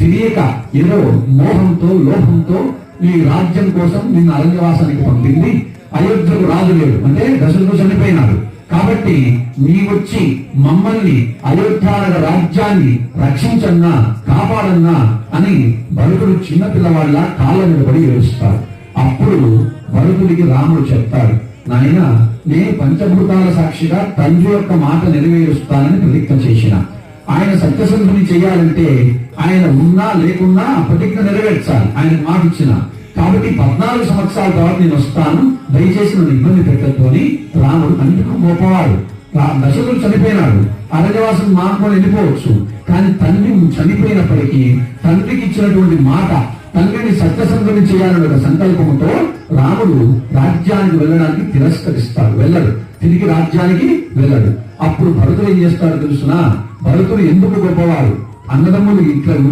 తెలియక ఏదో మోహంతో లోహంతో ఈ రాజ్యం కోసం నిన్ను అరణ్యవాసానికి పంపింది. అయోధ్యకు రాజు లేడు. అంటే దశరథుడు చనిపోయినాడు. కాబట్టి నీ వచ్చి మమ్మల్ని అయోధ్యానగర రాజ్యాన్ని రక్షించన్నా కాపాడన్నా అని భరతుడు చిన్నపిల్లవాళ్ళ కాళ్ళ మీద పడి ఏడుస్తాడు. అప్పుడు భరతుడికి రాముడు చెప్తాడు నాయన నేను పంచభూతాల సాక్షిగా తండ్రి యొక్క మాట నెరవేరుస్తానని ప్రతిజ్ఞ చేసిన. ఆయన సత్యసంధుని చేయాలంటే ఆయన ఉన్నా లేకున్నా ప్రతిజ్ఞ నెరవేర్చాలి. ఆయన మాట ఇచ్చిన. కాబట్టి పద్నాలుగు సంవత్సరాల తర్వాత నేను వస్తాను. దయచేసి నన్ను ఇబ్బంది పెట్టద్దు అని రాముడు అందుకు గొప్పవాడు రా- దశరథుడు చనిపోయినాడు. అరణ్యవాసం మానుకొని వెళ్ళిపోవచ్చు. కానీ తండ్రి చనిపోయినప్పటికీ తండ్రికి ఇచ్చినటువంటి మాట తండ్రిని సత్యసంధుని చేయాలనే ఒక సంకల్పంతో రాముడు రాజ్యానికి వెళ్ళడానికి తిరస్కరిస్తాడు. వెళ్ళడు. తిరిగి రాజ్యానికి వెళ్ళడు. అప్పుడు భరతుడు ఏం చేస్తాడు తెలుసునా? భరతుడు ఎందుకు గొప్పవాడు అన్నదమ్ములు ఇట్లా